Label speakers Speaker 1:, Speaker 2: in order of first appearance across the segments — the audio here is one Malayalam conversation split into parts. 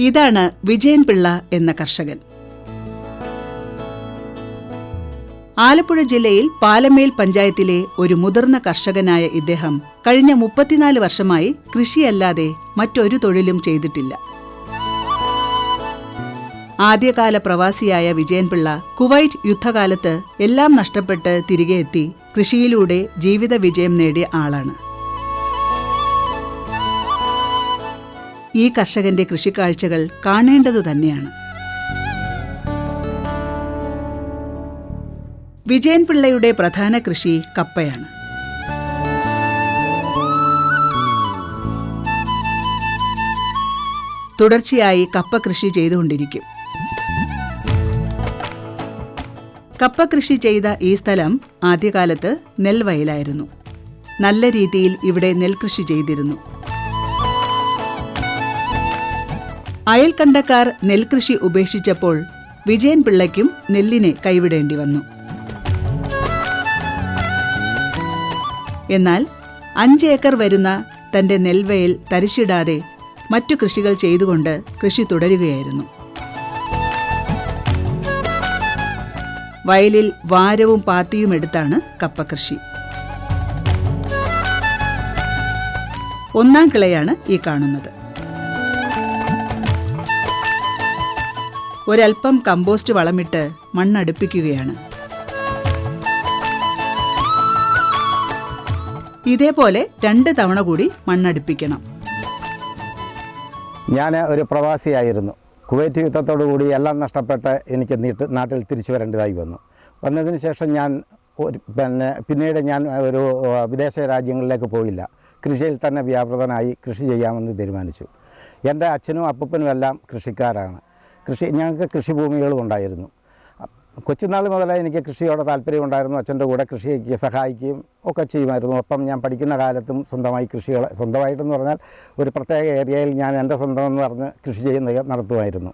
Speaker 1: ഇതാണ് വിജയൻ പിള്ള എന്ന കർഷകൻ. ആലപ്പുഴ ജില്ലയിൽ പാലമേൽ പഞ്ചായത്തിലെ ഒരു മുതിർന്ന കർഷകനായ ഇദ്ദേഹം കഴിഞ്ഞ മുപ്പത്തിനാല് വർഷമായി കൃഷിയല്ലാതെ മറ്റൊരു തൊഴിലും ചെയ്തിട്ടില്ല. ആദ്യകാല പ്രവാസിയായ വിജയൻപിള്ള കുവൈറ്റ് യുദ്ധകാലത്ത് എല്ലാം നഷ്ടപ്പെട്ട് തിരികെ എത്തി കൃഷിയിലൂടെ ജീവിത വിജയം നേടിയ ആളാണ്. ഈ കർഷകന്റെ കൃഷിക്കാഴ്ചകൾ കാണേണ്ടത് തന്നെയാണ്. വിജയൻ പിള്ളയുടെ പ്രധാന കൃഷി കപ്പയാണ്. തുടർച്ചയായി കപ്പ കൃഷി ചെയ്തുകൊണ്ടിരിക്കും. കപ്പ കൃഷി ചെയ്ത ഈ സ്ഥലം ആദ്യകാലത്ത് നെൽവയലായിരുന്നു. നല്ല രീതിയിൽ ഇവിടെ നെൽകൃഷി ചെയ്തിരുന്നു. അയൽക്കണ്ടക്കാർ നെൽകൃഷി ഉപേക്ഷിച്ചപ്പോൾ വിജയൻ പിള്ളയ്ക്കും നെല്ലിനെ കൈവിടേണ്ടി വന്നു. എന്നാൽ അഞ്ച് ഏക്കർ വരുന്ന തന്റെ നെൽവയൽ തരിശിടാതെ മറ്റു കൃഷികൾ ചെയ്തുകൊണ്ട് കൃഷി തുടരുകയായിരുന്നു. വയലിൽ വാരവും പാത്തിയും എടുത്താണ് കപ്പ കൃഷി. ഒന്നാം കിളയാണ് ഈ കാണുന്നത്. ഒരൽപ്പം കമ്പോസ്റ്റ് വളമിട്ട് മണ്ണടുപ്പിക്കുകയാണ്. ഇതേപോലെ രണ്ട് തവണ കൂടി മണ്ണടുപ്പിക്കണം.
Speaker 2: ഞാൻ ഒരു പ്രവാസിയായിരുന്നു. കുവൈറ്റ് യുദ്ധത്തോടു കൂടി എല്ലാം നഷ്ടപ്പെട്ട് എനിക്ക് നീട്ട് നാട്ടിൽ തിരിച്ചു വരേണ്ടതായി വന്നു. വന്നതിന് ശേഷം ഞാൻ പിന്നെ പിന്നീട് ഞാൻ ഒരു വിദേശ രാജ്യങ്ങളിലേക്ക് പോയില്ല. കൃഷിയിൽ തന്നെ വ്യാപൃതനായി കൃഷി ചെയ്യാമെന്ന് തീരുമാനിച്ചു. എന്റെ അച്ഛനും അപ്പൂപ്പനും എല്ലാം കൃഷിക്കാരാണ്. കൃഷി ഞങ്ങൾക്ക് കൃഷിഭൂമികളും ഉണ്ടായിരുന്നു. കൊച്ചുനാൾ മുതലേ എനിക്ക് കൃഷിയോട് താല്പര്യമുണ്ടായിരുന്നു. അച്ഛന്റെ കൂടെ കൃഷിക്ക് സഹായിക്കുകയും ഒക്കെ ചെയ്യുമായിരുന്നു. ഒപ്പം ഞാൻ പഠിക്കുന്ന കാലത്തും സ്വന്തമായി കൃഷികൾ സ്വന്തമായിട്ടെന്ന് പറഞ്ഞാൽ ഒരു പ്രത്യേക ഏരിയയിൽ ഞാൻ എന്റെ സ്വന്തം എന്ന് പറഞ്ഞ് കൃഷി ചെയ്യുന്ന നടത്തുമായിരുന്നു.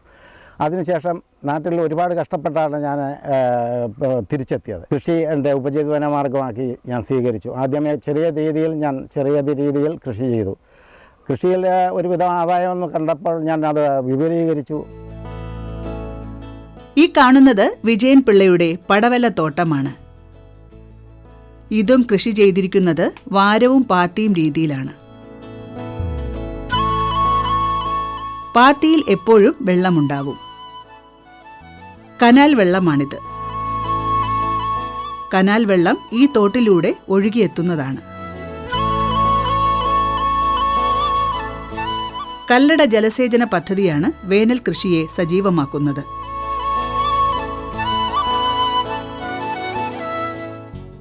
Speaker 2: അതിനുശേഷം നാട്ടിൽ ഒരുപാട് കഷ്ടപ്പെട്ടാണ് ഞാൻ തിരിച്ചെത്തിയത്. കൃഷി എന്റെ ഉപജീവന മാർഗമാക്കി ഞാൻ സ്വീകരിച്ചു. ആദ്യമേ ചെറിയ രീതിയിൽ ഞാൻ ചെറിയ രീതിയിൽ കൃഷി ചെയ്തു. കൃഷിയിൽ ഒരുവിധം ആദായമെന്ന് കണ്ടപ്പോൾ ഞാൻ അത് വിപുലീകരിച്ചു.
Speaker 1: ഈ കാണുന്നത് വിജയൻ പിള്ളയുടെ പടവല തോട്ടമാണ്. ഇതും കൃഷി ചെയ്തിരിക്കുന്നത് വാരവും പാത്തിയും രീതിയിലാണ്. പാത്തിയിൽ എപ്പോഴും വെള്ളമുണ്ടാവും കനാൽ വെള്ളമാണിത്. കനാൽ വെള്ളം ഈ തോട്ടിലൂടെ ഒഴുകിയെത്തുന്നതാണ്. കല്ലട ജലസേചന പദ്ധതിയാണ് വേനൽ കൃഷിയെ സജീവമാക്കുന്നത്.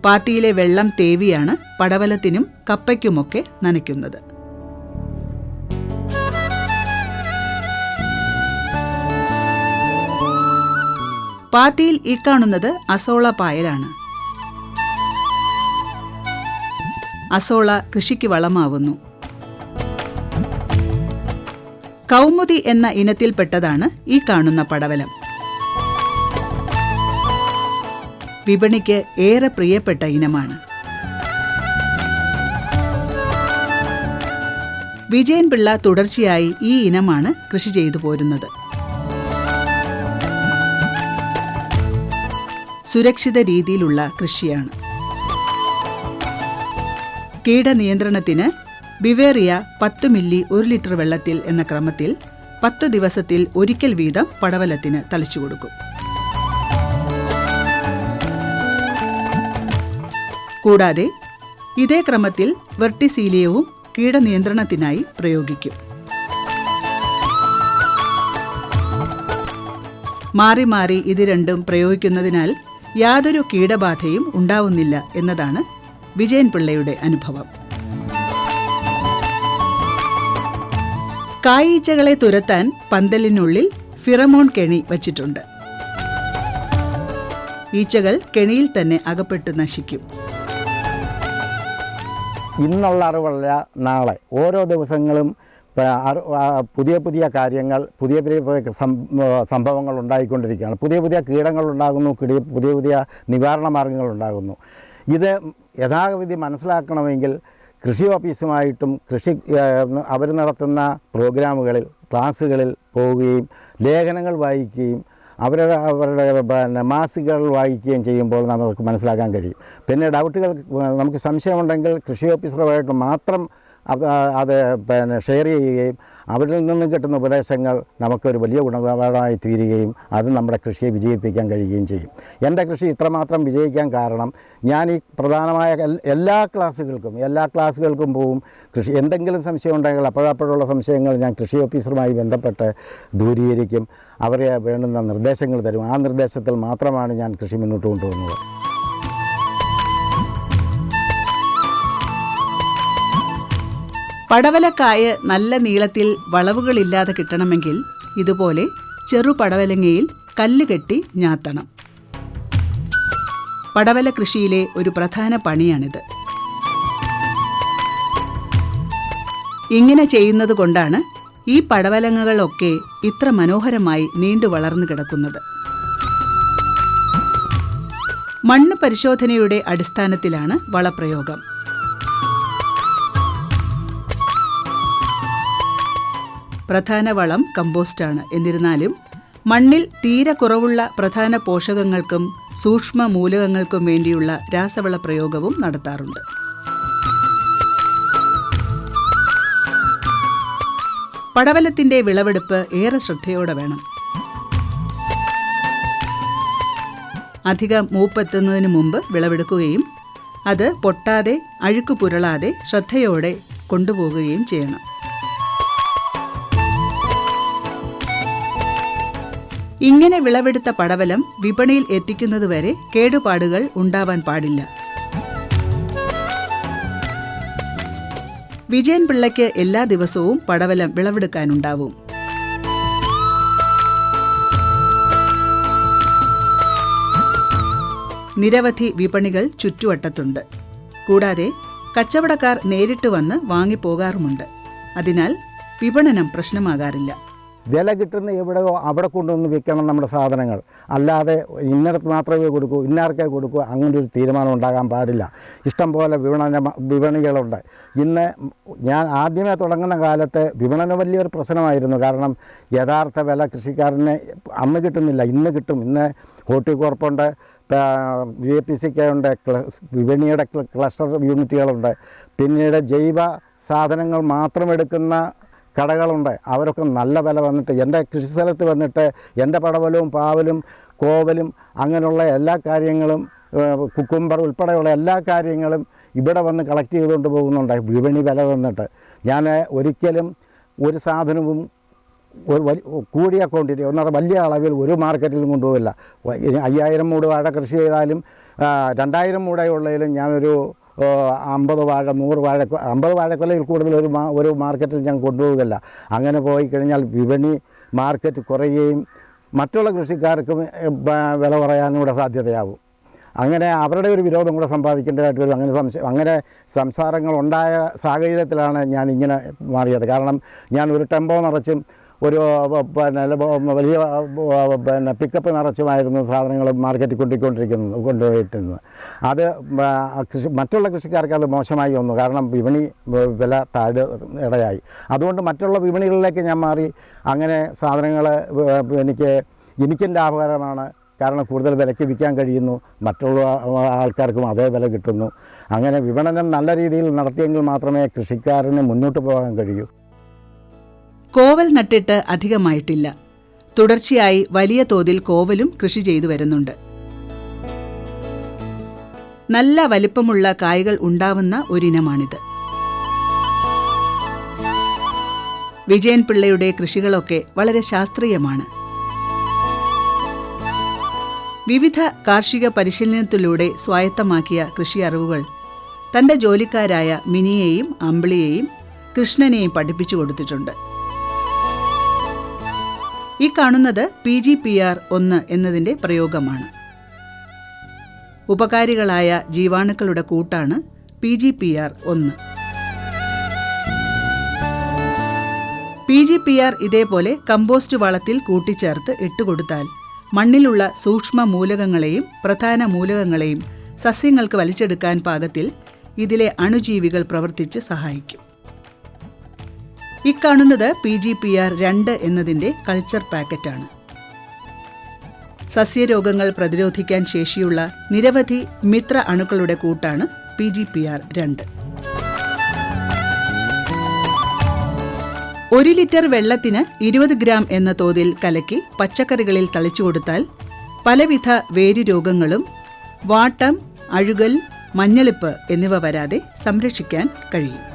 Speaker 1: പാത്തിയിലെ വെള്ളം തേവിയാണ് പടവലത്തിനും കപ്പയ്ക്കുമൊക്കെ നനയ്ക്കുന്നത്. പാത്തിയിൽ ഈ കാണുന്നത് അസോള പായലാണ്. അസോള കൃഷിക്ക് വളമാവുന്നു. കൗമുദി എന്ന ഇനത്തിൽപ്പെട്ടതാണ് ഈ കാണുന്ന പടവലം. വിപണിക്ക് ഏറെ പ്രിയപ്പെട്ട ഇനമാണ്. വിജയൻ പിള്ള തുടർച്ചയായി ഈ ഇനമാണ് കൃഷി ചെയ്തു പോരുന്നത്. സുരക്ഷിത രീതിയിലുള്ള കൃഷിയാണ്. കീടനിയന്ത്രണത്തിന് ബിവേറിയ പത്ത് മില്ലി ഒരു ലിറ്റർ വെള്ളത്തിൽ എന്ന ക്രമത്തിൽ പത്ത് ദിവസത്തിൽ ഒരിക്കൽ വീതം പടവലത്തിന് തളിച്ചു കൊടുക്കും കൂടാതെ ഇതേ ക്രമത്തിൽ വെർട്ടിസീലിയവും കീടനിയന്ത്രണത്തിനായി പ്രയോഗിക്കും. മാറി മാറി ഇത് രണ്ടും പ്രയോഗിക്കുന്നതിനാൽ യാതൊരു കീടബാധയും ഉണ്ടാവുന്നില്ല എന്നതാണ് വിജയൻ പിള്ളയുടെ അനുഭവം. കായീച്ചകളെ തുരത്താൻ പന്തലിനുള്ളിൽ ഫിറമോൺ കെണി വച്ചിട്ടുണ്ട്. ഈച്ചകൾ കെണിയിൽ തന്നെ അകപ്പെട്ട് നശിക്കും.
Speaker 2: ഇന്നുള്ള അറിവല്ല നാളെ ഓരോ ദിവസങ്ങളും പുതിയ പുതിയ കാര്യങ്ങൾ പുതിയ പുതിയ സംഭവങ്ങൾ ഉണ്ടായിക്കൊണ്ടിരിക്കുകയാണ്. പുതിയ പുതിയ കീടങ്ങൾ ഉണ്ടാകുന്നു പുതിയ പുതിയ നിവാരണ മാർഗങ്ങൾ ഉണ്ടാകുന്നു. ഇത് യഥാവിധി മനസ്സിലാക്കണമെങ്കിൽ കൃഷി ഓഫീസുമായിട്ടും കൃഷി അവർ നടത്തുന്ന പ്രോഗ്രാമുകളിൽ ക്ലാസ്സുകളിൽ പോവുകയും ലേഖനങ്ങൾ വായിക്കുകയും അവരുടെ അവരുടെ പിന്നെ മാസികകൾ വായിക്കുകയും ചെയ്യുമ്പോൾ നമുക്ക് മനസ്സിലാക്കാൻ കഴിയും. പിന്നെ ഡൗട്ടുകൾ നമുക്ക് സംശയമുണ്ടെങ്കിൽ കൃഷി ഓഫീസറുമായിട്ട് മാത്രം അത് അത് പിന്നെ ഷെയർ ചെയ്യുകയും അവരിൽ നിന്നും കിട്ടുന്ന ഉപദേശങ്ങൾ നമുക്കൊരു വലിയ ഗുണപാഠമായി തീരുകയും അത് നമ്മുടെ കൃഷിയെ വിജയിപ്പിക്കാൻ കഴിയുകയും ചെയ്യും. എന്റെ കൃഷി ഇത്രമാത്രം വിജയിക്കാൻ കാരണം ഞാൻ ഈ പ്രധാനമായ എല്ലാ ക്ലാസ്സുകൾക്കും എല്ലാ ക്ലാസ്സുകൾക്കും പോവും. കൃഷി എന്തെങ്കിലും സംശയം ഉണ്ടെങ്കിൽ അപ്പോഴപ്പോഴുള്ള സംശയങ്ങൾ ഞാൻ കൃഷി ഓഫീസറുമായി ബന്ധപ്പെട്ട് ദൂരീകരിക്കും. അവരെ വേണ്ടുന്ന നിർദ്ദേശങ്ങൾ തരും. ആ നിർദ്ദേശത്തിൽ മാത്രമാണ് ഞാൻ കൃഷി മുന്നോട്ട് കൊണ്ടുപോകുന്നത്.
Speaker 1: പടവലക്കായ നല്ല നീളത്തിൽ വളവുകളില്ലാതെ കിട്ടണമെങ്കിൽ ഇതുപോലെ ചെറു പടവലങ്ങയിൽ കല്ല് കെട്ടി ഞാത്തണം. പടവല കൃഷിയിലെ ഒരു പ്രധാന പണിയാണിത്. ഇങ്ങനെ ചെയ്യുന്നത് കൊണ്ടാണ് ഈ പടവലങ്ങകളൊക്കെ ഇത്ര മനോഹരമായി നീണ്ടു വളർന്നു കിടക്കുന്നത്. മണ്ണ് പരിശോധനയുടെ അടിസ്ഥാനത്തിലാണ് വളപ്രയോഗം. പ്രധാന വളം കമ്പോസ്റ്റാണ്. എന്നിരുന്നാലും മണ്ണിൽ തീരെ കുറവുള്ള പ്രധാന പോഷകങ്ങൾക്കും സൂക്ഷ്മ മൂലകങ്ങൾക്കും വേണ്ടിയുള്ള രാസവള പ്രയോഗവും നടത്താറുണ്ട്. പടവലത്തിന്റെ വിളവെടുപ്പ് ഏറെ ശ്രദ്ധയോടെ വേണം. അധികം മൂപ്പെത്തുന്നതിന് മുമ്പ് വിളവെടുക്കുകയും അത് പൊട്ടാതെ അഴുക്ക് പുരളാതെ ശ്രദ്ധയോടെ കൊണ്ടുപോകുകയും ചെയ്യണം. ഇങ്ങനെ വിളവെടുത്ത പടവലം വിപണിയിൽ എത്തിക്കുന്നതുവരെ കേടുപാടുകൾ ഉണ്ടാവാൻ പാടില്ല. വിജയൻ പിള്ളയ്ക്ക് എല്ലാ ദിവസവും പടവലം വിളവെടുക്കാനുണ്ടാവും. നിരവധി വിപണികൾ ചുറ്റുവട്ടത്തുണ്ട്. കൂടാതെ കച്ചവടക്കാർ നേരിട്ട് വന്ന് വാങ്ങിപ്പോകാറുമുണ്ട്. അതിനാൽ വിപണനം പ്രശ്നമാകാറില്ല.
Speaker 2: വില കിട്ടുന്ന എവിടെയോ അവിടെ കൊണ്ടുവന്ന് വിൽക്കണം നമ്മുടെ സാധനങ്ങൾ. അല്ലാതെ ഇന്നടത്ത് മാത്രമേ കൊടുക്കൂ ഇന്നാർക്കേ കൊടുക്കൂ അങ്ങനെ ഒരു തീരുമാനം ഉണ്ടാകാൻ പാടില്ല. ഇഷ്ടം പോലെ വിപണന വിപണികളുണ്ട്. ഇന്ന് ഞാൻ ആദ്യമേ തുടങ്ങുന്ന കാലത്ത് വിപണനം വലിയൊരു പ്രശ്നമായിരുന്നു. കാരണം യഥാർത്ഥ വില കൃഷിക്കാരന് അന്ന് കിട്ടുന്നില്ല ഇന്ന് കിട്ടും. ഇന്ന് ഹോർട്ടികോർപ്പുണ്ട് V A P C K ഉണ്ട് വിപണിയുടെ ക്ല- ക്ലസ്റ്റർ യൂണിറ്റുകളുണ്ട്. പിന്നീട് ജൈവ സാധനങ്ങൾ മാത്രം എടുക്കുന്ന കടകളുണ്ട്. അവരൊക്കെ നല്ല വില വന്നിട്ട് എന്റെ കൃഷി സ്ഥലത്ത് വന്നിട്ട് എന്റെ പടവലവും പാവലും കോവലും അങ്ങനെയുള്ള എല്ലാ കാര്യങ്ങളും കുക്കുംബർ ഉൾപ്പെടെയുള്ള എല്ലാ കാര്യങ്ങളും ഇവിടെ വന്ന് കളക്ട് ചെയ്തുകൊണ്ട് പോകുന്നുണ്ട്. വിപണി വില തന്നിട്ട്. ഞാൻ ഒരിക്കലും ഒരു സാധനവും ഒരു വലിയ കൂടിയ ക്വാണ്ടിറ്റി ഒന്നര വലിയ അളവിൽ ഒരു മാർക്കറ്റിലും കൊണ്ടുപോകില്ല അയ്യായിരം മൂട് വാഴ കൃഷി ചെയ്താലും രണ്ടായിരം മൂടയുള്ളതിലും ഞാനൊരു അമ്പത് വാഴ നൂറ് വാഴ അമ്പത് വാഴക്കൊലയിൽ കൂടുതൽ ഒരു മാ ഒരു മാർക്കറ്റിൽ ഞാൻ കൊണ്ടുപോകില്ല അങ്ങനെ പോയി കഴിഞ്ഞാൽ വിപണി മാർക്കറ്റ് കുറയുകയും മറ്റുള്ള കൃഷിക്കാർക്കും വില കുറയാനും കൂടെ സാധ്യതയാവും. അങ്ങനെ അവരുടെ ഒരു വിരോധം കൂടെ സമ്പാദിക്കേണ്ടതായിട്ട് വരും. അങ്ങനെ സംശയം അങ്ങനെ സംസാരങ്ങൾ ഉണ്ടായ സാഹചര്യത്തിലാണ് ഞാൻ ഇങ്ങനെ മാറിയത്. കാരണം ഞാൻ ഒരു ടെമ്പോ നിറച്ചും ഒരു പിന്നെ വലിയ പിന്നെ പിക്കപ്പ് നിറച്ചുമായിരുന്നു സാധനങ്ങൾ മാർക്കറ്റിൽ കൊണ്ടിക്കൊണ്ടിരിക്കുന്നത് കൊണ്ടുപോയിട്ടിരുന്നത്. അത് കൃഷി മറ്റുള്ള കൃഷിക്കാർക്ക് അത് മോശമായി വന്നു. കാരണം വിപണി വില താഴെ ഇടയായി. അതുകൊണ്ട് മറ്റുള്ള വിപണികളിലേക്ക് ഞാൻ മാറി. അങ്ങനെ സാധനങ്ങൾ എനിക്ക് എനിക്കും ലാഭകരമാണ്. കാരണം കൂടുതൽ വിലയ്ക്ക് വിൽക്കാൻ കഴിയുന്നു. മറ്റുള്ള ആൾക്കാർക്കും അതേ വില കിട്ടുന്നു. അങ്ങനെ വിപണനം നല്ല രീതിയിൽ നടത്തിയെങ്കിൽ മാത്രമേ കൃഷിക്കാരന് മുന്നോട്ട് പോകാൻ കഴിയൂ.
Speaker 1: കോവൽ നട്ടിട്ട് അധികമായിട്ടില്ല. തുടർച്ചയായി വലിയ തോതിൽ കോവലും കൃഷി ചെയ്തു വരുന്നുണ്ട്. നല്ല വലിപ്പമുള്ള കായ്കൾ ഉണ്ടാവുന്ന ഒരിനമാണിത്. വിജയൻ പിള്ളയുടെ കൃഷികളൊക്കെ വളരെ ശാസ്ത്രീയമാണ്. വിവിധ കാർഷിക പരിശീലനത്തിലൂടെ സ്വായത്തമാക്കിയ കൃഷി അറിവുകൾ തന്റെ ജോലിക്കാരായ മിനിയെയും അമ്പിളിയെയും കൃഷ്ണനെയും പഠിപ്പിച്ചു കൊടുത്തിട്ടുണ്ട്. ഈ കാണുന്നത് പി ജി പി ആർ ഒന്ന് എന്നതിന്റെ പ്രയോഗമാണ്. ഉപകാരികളായ ജീവാണുക്കളുടെ കൂട്ടാണ് പി ജി പി ആർ ഒന്ന്. പി ജി പി ആർ ഇതേപോലെ കമ്പോസ്റ്റ് വളത്തിൽ കൂട്ടിച്ചേർത്ത് ഇട്ടുകൊടുത്താൽ മണ്ണിലുള്ള സൂക്ഷ്മ മൂലകങ്ങളെയും പ്രധാന മൂലകങ്ങളെയും സസ്യങ്ങൾക്ക് വലിച്ചെടുക്കാൻ പാകത്തിൽ ഇതിലെ അണുജീവികൾ പ്രവർത്തിച്ച് സഹായിക്കും. ഇക്കാണുന്നത് പി ജി പി ആർ രണ്ട് എന്നതിന്റെ കൾച്ചർ പാക്കറ്റാണ് സസ്യരോഗങ്ങൾ പ്രതിരോധിക്കാൻ ശേഷിയുള്ള നിരവധി മിത്ര അണുക്കളുടെ കൂട്ടാണ് പി ജി പി ആർ രണ്ട്. ഒരു ലിറ്റർ വെള്ളത്തിന് ഇരുപത് ഗ്രാം എന്ന തോതിൽ കലക്കി പച്ചക്കറികളിൽ തളിച്ചു കൊടുത്താൽ പലവിധ വേരുരോഗങ്ങളും വാട്ടം അഴുകൽ മഞ്ഞളിപ്പ് എന്നിവ വരാതെ സംരക്ഷിക്കാൻ കഴിയും.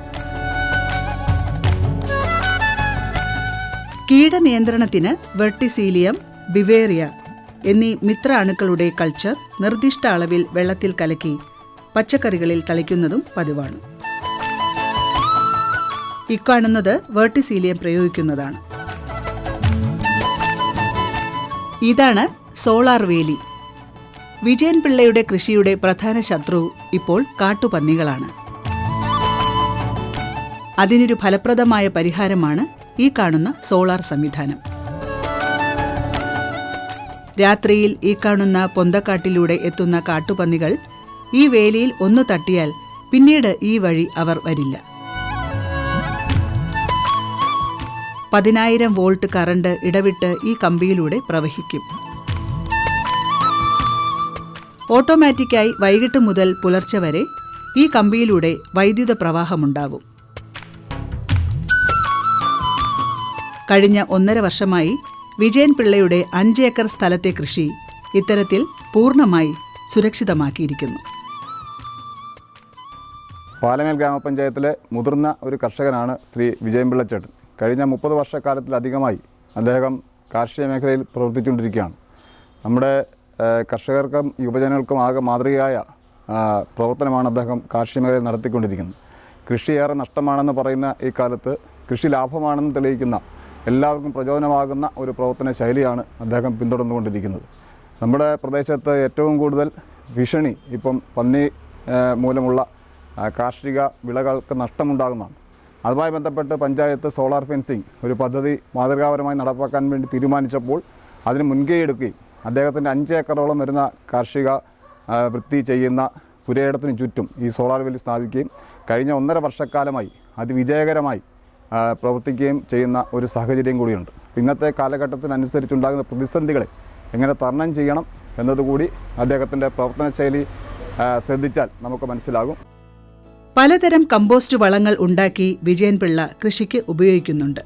Speaker 1: കീടനിയന്ത്രണത്തിന് വെർട്ടിസീലിയം ബിവേറിയ എന്നീ മിത്ര അണുക്കളുടെ കൾച്ചർ നിർദ്ദിഷ്ട അളവിൽ വെള്ളത്തിൽ കലക്കി പച്ചക്കറികളിൽ തളിക്കുന്നതും പതിവാണ്. ഇക്കാണുന്നത് വെർട്ടിസീലിയം പ്രയോഗിക്കുന്നതാണ്. ഇതാണ് സോളാർ വേലി. വിജയൻ പിള്ളയുടെ കൃഷിയുടെ പ്രധാന ശത്രു ഇപ്പോൾ കാട്ടുപന്നികളാണ്. അതിനൊരു ഫലപ്രദമായ പരിഹാരമാണ് ഈ കാണുന്ന സോളാർ സംവിധാനം. രാത്രിയിൽ ഈ കാണുന്ന പൊന്തക്കാട്ടിലൂടെ എത്തുന്ന കാട്ടുപന്നികൾ ഈ വേലിയിൽ ഒന്ന് തട്ടിയാൽ പിന്നീട് ഈ വഴി അവർ വരില്ല. പതിനായിരം വോൾട്ട് കറണ്ട് ഇടവിട്ട് ഈ കമ്പിയിലൂടെ പ്രവഹിക്കും. ഓട്ടോമാറ്റിക്കായി വൈകിട്ട് മുതൽ പുലർച്ചെ വരെ ഈ കമ്പിയിലൂടെ വൈദ്യുത പ്രവാഹമുണ്ടാകും. കഴിഞ്ഞ ഒന്നര വർഷമായി വിജയൻ പിള്ളയുടെ അഞ്ച് ഏക്കർ സ്ഥലത്തെ കൃഷി ഇത്തരത്തിൽ പൂർണമായി സുരക്ഷിതമാക്കിയിരിക്കുന്നു.
Speaker 3: പാലമേൽ ഗ്രാമപഞ്ചായത്തിലെ മുതിർന്ന ഒരു കർഷകനാണ് ശ്രീ വിജയൻ പിള്ളച്ചേട്ടൻ. കഴിഞ്ഞ മുപ്പത് വർഷക്കാലത്തിലധികമായി അദ്ദേഹം കാർഷിക മേഖലയിൽ പ്രവർത്തിച്ചുകൊണ്ടിരിക്കുകയാണ്. നമ്മുടെ കർഷകർക്കും യുവജനങ്ങൾക്കും ആകെ മാതൃകയായ പ്രവർത്തനമാണ് അദ്ദേഹം കാർഷിക മേഖലയിൽ നടത്തിക്കൊണ്ടിരിക്കുന്നത്. കൃഷി ഏറെ നഷ്ടമാണെന്ന് പറയുന്ന ഈ കാലത്ത് കൃഷി ലാഭമാണെന്ന് തെളിയിക്കുന്ന എല്ലാവർക്കും പ്രചോദനമാകുന്ന ഒരു പ്രവർത്തന ശൈലിയാണ് അദ്ദേഹം പിന്തുടർന്നുകൊണ്ടിരിക്കുന്നത്. നമ്മുടെ പ്രദേശത്ത് ഏറ്റവും കൂടുതൽ ഭീഷണി ഇപ്പം പന്നി മൂലമുള്ള കാർഷിക വിളകൾക്ക് നഷ്ടമുണ്ടാകുന്നതാണ്. അതുമായി ബന്ധപ്പെട്ട് പഞ്ചായത്ത് സോളാർ ഫെൻസിങ് ഒരു പദ്ധതി മാതൃകാപരമായി നടപ്പാക്കാൻ വേണ്ടി തീരുമാനിച്ചപ്പോൾ അതിന് മുൻകൈ എടുക്കുകയും അദ്ദേഹത്തിന്റെ അഞ്ച് ഏക്കറോളം വരുന്ന കാർഷിക വൃത്തി ചെയ്യുന്ന പുരയിടത്തിന് ചുറ്റും ഈ സോളാർ വെല്ലി സ്ഥാപിക്കുകയും കഴിഞ്ഞ ഒന്നര വർഷക്കാലമായി അതിവിജയകരമായി പ്രവർത്തിക്കുകയും ചെയ്യുന്ന ഒരു സാഹചര്യം കൂടിയുണ്ട്. ഇന്നത്തെ കാലഘട്ടത്തിനനുസരിച്ചുണ്ടാകുന്ന പ്രതിസന്ധികളെ എങ്ങനെ തരണം ചെയ്യണം എന്നതുകൂടി അദ്ദേഹത്തിന്റെ പ്രവർത്തനശൈലി ശ്രദ്ധിച്ചാൽ നമുക്ക് മനസ്സിലാകും.
Speaker 1: പലതരം കമ്പോസ്റ്റ് വളങ്ങൾ ഉണ്ടാക്കി വിജയൻ പിള്ള കൃഷിക്ക് ഉപയോഗിക്കുന്നുണ്ട്.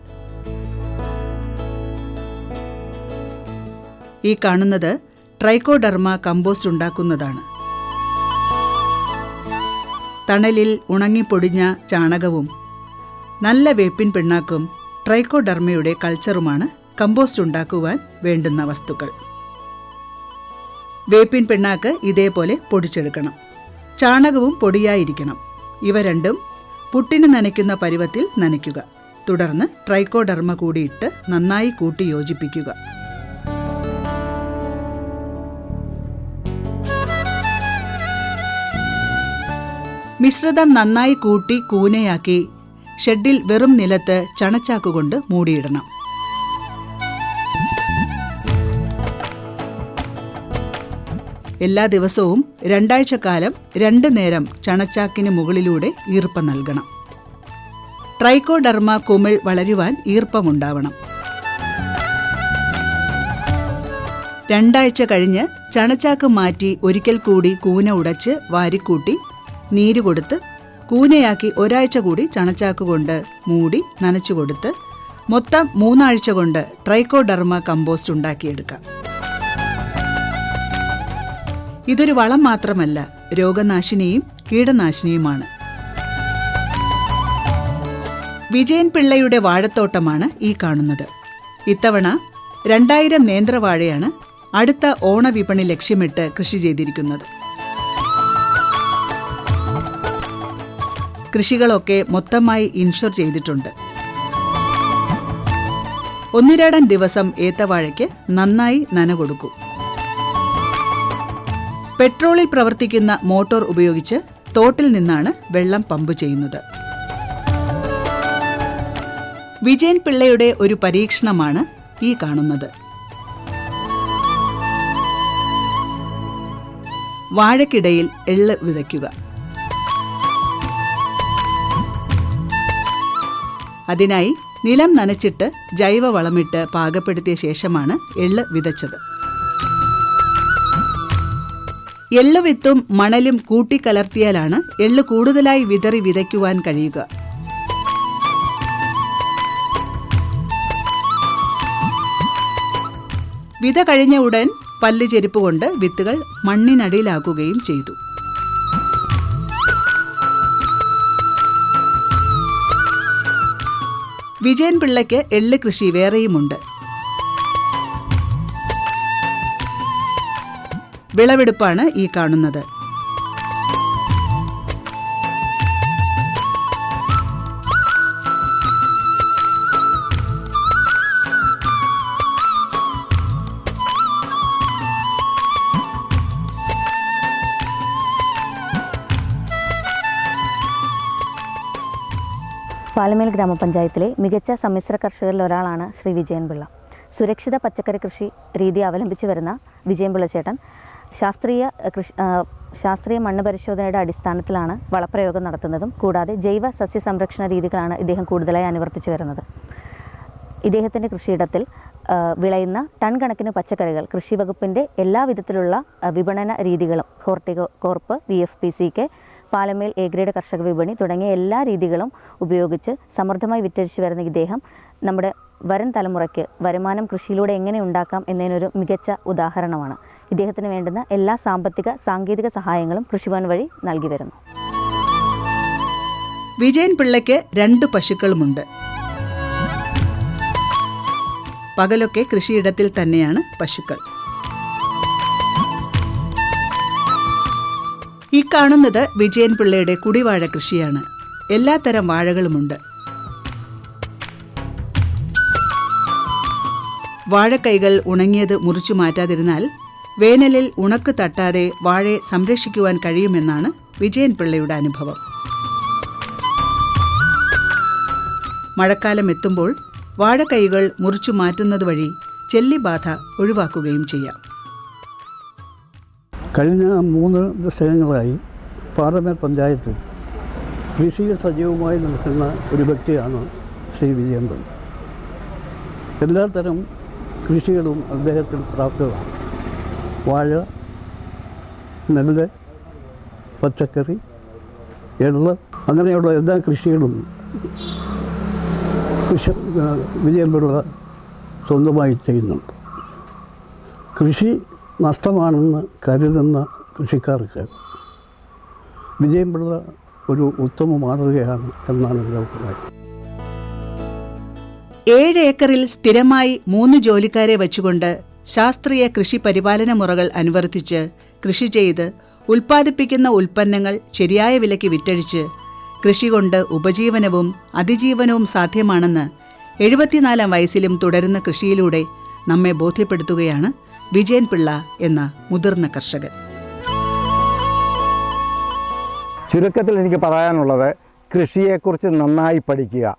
Speaker 1: ഈ കാണുന്നത് ട്രൈക്കോഡർമ കമ്പോസ്റ്റ് ഉണ്ടാക്കുന്നതാണ്. തണലിൽ ഉണങ്ങിപ്പൊടിഞ്ഞ ചാണകവും നല്ല വേപ്പിൻ പിണ്ണാക്കും ട്രൈക്കോഡർമയുടെ കൾച്ചറുമാണ് കമ്പോസ്റ്റ് ഉണ്ടാക്കുവാൻ വേണ്ടുന്ന വസ്തുക്കൾ. വേപ്പിൻ പിണ്ണാക്ക് ഇതേപോലെ പൊടിച്ചെടുക്കണം. ചാണകവും പൊടിയായിരിക്കണം. ഇവ രണ്ടും പുട്ടിന് നനയ്ക്കുന്ന പരുവത്തിൽ നനയ്ക്കുക. തുടർന്ന് ട്രൈക്കോഡർമ കൂടിയിട്ട് നന്നായി കൂട്ടി യോജിപ്പിക്കുക. മിശ്രിതം നന്നായി കൂട്ടി കൂനയാക്കി ഷെഡിൽ വെറും നിലത്ത് ചണച്ചാക്കുകൊണ്ട് മൂടിയിടണം. എല്ലാ ദിവസവും രണ്ടാഴ്ചക്കാലം രണ്ടു നേരം ചണച്ചാക്കിന് മുകളിലൂടെ ഈർപ്പം നൽകണം. ട്രൈക്കോഡർമ കുമിൾ വളരുവാൻ ഈർപ്പമുണ്ടാവണം. രണ്ടാഴ്ച കഴിഞ്ഞ് ചണച്ചാക്ക് മാറ്റി ഒരിക്കൽ കൂടി കൂന ഉടച്ച് വാരിക്കൂട്ടി നീര് കൊടുത്ത് കൂനയാക്കി ഒരാഴ്ച കൂടി ചണച്ചാക്ക് കൊണ്ട് മൂടി നനച്ചുകൊടുത്ത് മൊത്തം മൂന്നാഴ്ച കൊണ്ട് ട്രൈക്കോഡർമ കമ്പോസ്റ്റ് ഉണ്ടാക്കിയെടുക്കാം. ഇതൊരു വളം മാത്രമല്ല രോഗനാശിനിയും കീടനാശിനിയുമാണ്. വിജയൻ പിള്ളയുടെ വാഴത്തോട്ടമാണ് ഈ കാണുന്നത്. ഇത്തവണ രണ്ടായിരം നേന്ത്രവാഴയാണ് അടുത്ത ഓണവിപണി ലക്ഷ്യമിട്ട് കൃഷി ചെയ്തിരിക്കുന്നത്. കൃഷികളൊക്കെ മൊത്തമായി ഇൻഷുർ ചെയ്തിട്ടുണ്ട്. ഒന്നിരാടൻ ദിവസം ഏത്തവാഴയ്ക്ക് നന്നായി നന കൊടുക്കും. പെട്രോളിൽ പ്രവർത്തിക്കുന്ന മോട്ടോർ ഉപയോഗിച്ച് തോട്ടിൽ നിന്നാണ് വെള്ളം പമ്പ് ചെയ്യുന്നത്. വിജയൻ പിള്ളയുടെ ഒരു പരീക്ഷണമാണ് ഈ കാണുന്നത്. വാഴക്കിടയിൽ എള്ള് വിതയ്ക്കുക. അതിനായി നിലം നനച്ചിട്ട് ജൈവ വളമിട്ട് പാകപ്പെടുത്തിയ ശേഷമാണ് എള്ള് വിതച്ചത്. എള്ള് വിത്തും മണലും കൂട്ടിക്കലർത്തിയാലാണ് എള്ള് കൂടുതലായി വിതറി വിതയ്ക്കുവാൻ കഴിയുക. വിത കഴിഞ്ഞ ഉടൻ പല്ല് ചെരുപ്പ് കൊണ്ട് വിത്തുകൾ മണ്ണിനടിയിലാക്കുകയും ചെയ്തു. വിജയൻ പിള്ളയ്ക്ക് എള്ള് കൃഷി വേറെയുമുണ്ട്. വിളവെടുപ്പാണ് ഈ കാണുന്നത്.
Speaker 4: ഗ്രാമപഞ്ചായത്തിലെ മികച്ച സമ്മിശ്ര കർഷകരിൽ ഒരാളാണ് ശ്രീ വിജയൻ പിള്ള സുരക്ഷിത പച്ചക്കറി കൃഷി രീതി അവലംബിച്ച് വരുന്ന വിജയൻ പിള്ള ചേട്ടൻ ശാസ്ത്രീയ കൃഷി ശാസ്ത്രീയ മണ്ണ് പരിശോധനയുടെ അടിസ്ഥാനത്തിലാണ് വളപ്രയോഗം നടത്തുന്നതും കൂടാതെ ജൈവ സസ്യ സംരക്ഷണ രീതികളാണ് ഇദ്ദേഹം കൂടുതലായി അനുവർത്തിച്ചു വരുന്നത്. ഇദ്ദേഹത്തിന്റെ കൃഷിയിടത്തിൽ വിളയുന്ന ടൺ കണക്കിന് പച്ചക്കറികൾ കൃഷി വകുപ്പിന്റെ എല്ലാ വിധത്തിലുള്ള വിപണന രീതികളും Horticorp V F P C K Palamel A grade കർഷക വിപണി തുടങ്ങിയ എല്ലാ രീതികളും ഉപയോഗിച്ച് സമൃദ്ധമായി വിറ്റഴിച്ചു വരുന്ന ഇദ്ദേഹം നമ്മുടെ വരും തലമുറയ്ക്ക് വരുമാനം കൃഷിയിലൂടെ എങ്ങനെ ഉണ്ടാക്കാം എന്നതിനൊരു മികച്ച ഉദാഹരണമാണ്. ഇദ്ദേഹത്തിന് വേണ്ടുന്ന എല്ലാ സാമ്പത്തിക സാങ്കേതിക സഹായങ്ങളും കൃഷിഭവൻ വഴി നൽകി വരുന്നു.
Speaker 1: വിജയൻ പിള്ളയ്ക്ക് രണ്ട് പശുക്കളുമുണ്ട്. പകലൊക്കെ കൃഷിയിടത്തിൽ തന്നെയാണ് പശുക്കൾ. ഈ കാണുന്നത് വിജയൻ പിള്ളയുടെ കുടിവാഴ കൃഷിയാണ്. എല്ലാത്തരം വാഴകളുമുണ്ട്. വാഴക്കൈകൾ ഉണങ്ങിയത് മുറിച്ചു മാറ്റാതിരുന്നാൽ വേനലിൽ ഉണക്ക് തട്ടാതെ വാഴയെ സംരക്ഷിക്കുവാൻ കഴിയുമെന്നാണ് വിജയൻ പിള്ളയുടെ അനുഭവം. മഴക്കാലം എത്തുമ്പോൾ വാഴക്കൈകൾ മുറിച്ചു മാറ്റുന്നത് വഴി ചെല്ലിബാധ ഒഴിവാക്കുകയും ചെയ്യാം.
Speaker 5: കഴിഞ്ഞ മൂന്ന് ദശകങ്ങളായി പാറമേൽ പഞ്ചായത്ത് കൃഷിയിൽ സജീവമായി നിൽക്കുന്ന ഒരു വ്യക്തിയാണ് ശ്രീ വിജയന്തൻ. എല്ലാത്തരം കൃഷികളും അദ്ദേഹത്തിൽ പ്രാപ്തമാണ്. വാഴ നെല്ല് പച്ചക്കറി എള്ള് അങ്ങനെയുള്ള എല്ലാ കൃഷികളും കൃഷി വിജയമുള്ള സ്വന്തമായി ചെയ്യുന്നുണ്ട്. കൃഷി നഷ്ടമാണെന്ന് കരുതുന്ന കൃഷിക്കാർക്ക് വിജയംപിള്ള ഒരു ഉത്തമ മാതൃകയാണ് എന്നാണ് എന്റെ അഭിപ്രായം.
Speaker 1: ഏഴ് ഏക്കറിൽ സ്ഥിരമായി മൂന്ന് ജോലിക്കാരെ വച്ചുകൊണ്ട് ശാസ്ത്രീയ കൃഷി പരിപാലന മുറകൾ അനുവർത്തിച്ച് കൃഷി ചെയ്ത് ഉൽപ്പാദിപ്പിക്കുന്ന ഉൽപ്പന്നങ്ങൾ ശരിയായ വിലയ്ക്ക് വിറ്റഴിച്ച് കൃഷി കൊണ്ട് ഉപജീവനവും അതിജീവനവും സാധ്യമാണെന്ന് എഴുപത്തിനാലാം വയസ്സിലും തുടരുന്ന കൃഷിയിലൂടെ നമ്മെ ബോധ്യപ്പെടുത്തുകയാണ് വിജയൻ പിള്ള എന്ന മുതിർന്ന കർഷകൻ.
Speaker 2: ചുരുക്കത്തിൽ എനിക്ക് പറയാനുള്ളത് കൃഷിയെക്കുറിച്ച് നന്നായി പഠിക്കുക.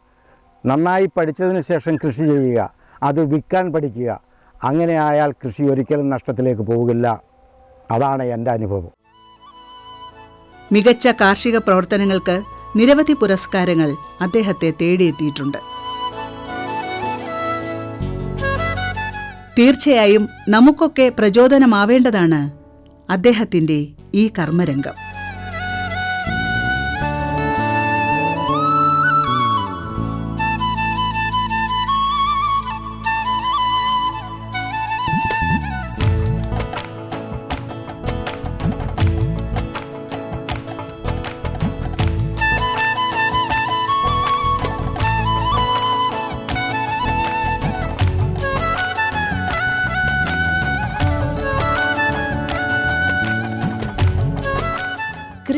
Speaker 2: നന്നായി പഠിച്ചതിന് ശേഷം കൃഷി ചെയ്യുക. അത് വിൽക്കാൻ പഠിക്കുക. അങ്ങനെ ആയാൽ കൃഷി ഒരിക്കലും നഷ്ടത്തിലേക്ക് പോകില്ല. അതാണ് എന്റെ അനുഭവം.
Speaker 1: മികച്ച കാർഷിക പ്രവർത്തനങ്ങൾക്ക് നിരവധി പുരസ്കാരങ്ങൾ അദ്ദേഹത്തെ തേടിയെത്തിയിട്ടുണ്ട്. തീർച്ചയായും നമുക്കൊക്കെ പ്രചോദനമാവേണ്ടതാണ് അദ്ദേഹത്തിന്റെ ഈ കർമ്മരംഗം.